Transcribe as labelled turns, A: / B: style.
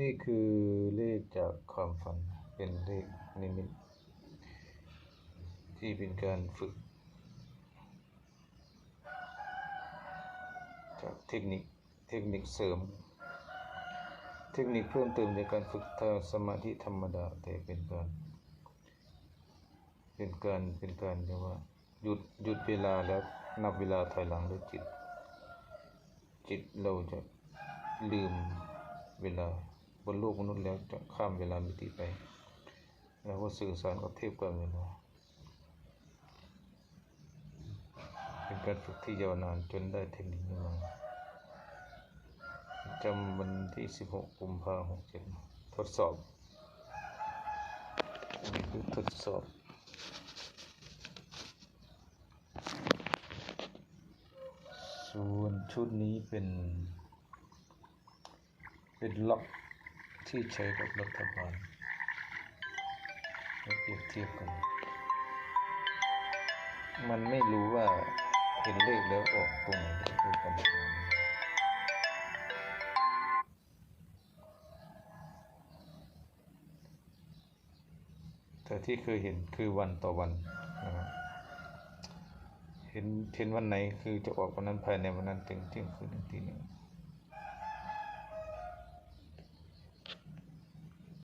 A: นี่คือเลขจากความฝันเป็นเลขนิมิตที่เป็นการฝึก จากเทคนิคเทคนิคเสริม เทคนิคเพิ่มเติมในการฝึกทางสมาธิธรรมดาแต่เป็นการ เป็นการเป็นการเรียกว่าหยุดหยุดเวลาแล้วนับเวลาถอยหลังด้วยจิต จิตเราจะลืมเวลา บนโลกมนุษย์แล้วจะข้ามเวลามิติไป แล้วก็สื่อสารกับเทพกับเวลาเป็นการฝึกที่ยาวนานจนได้เทคนิคนี้มาจำวันที่ 16กุมภาพันธ์67ทดสอบคือทดสอบส่วนชุดนี้เป็น เป็นล็อก ที่ใช้กับรัฐบาลมาเปรียบเทียบกัน มันไม่รู้ว่าเห็นเลขแล้วออกตรงไหนคือปัญหาแต่ที่เคยเห็นคือวันต่อวันนะครับเห็นเห็นวันไหนคือจะออกวันนั้นภายในวันนั้นถึงเที่ยงคืนถึงตีหนึ่ง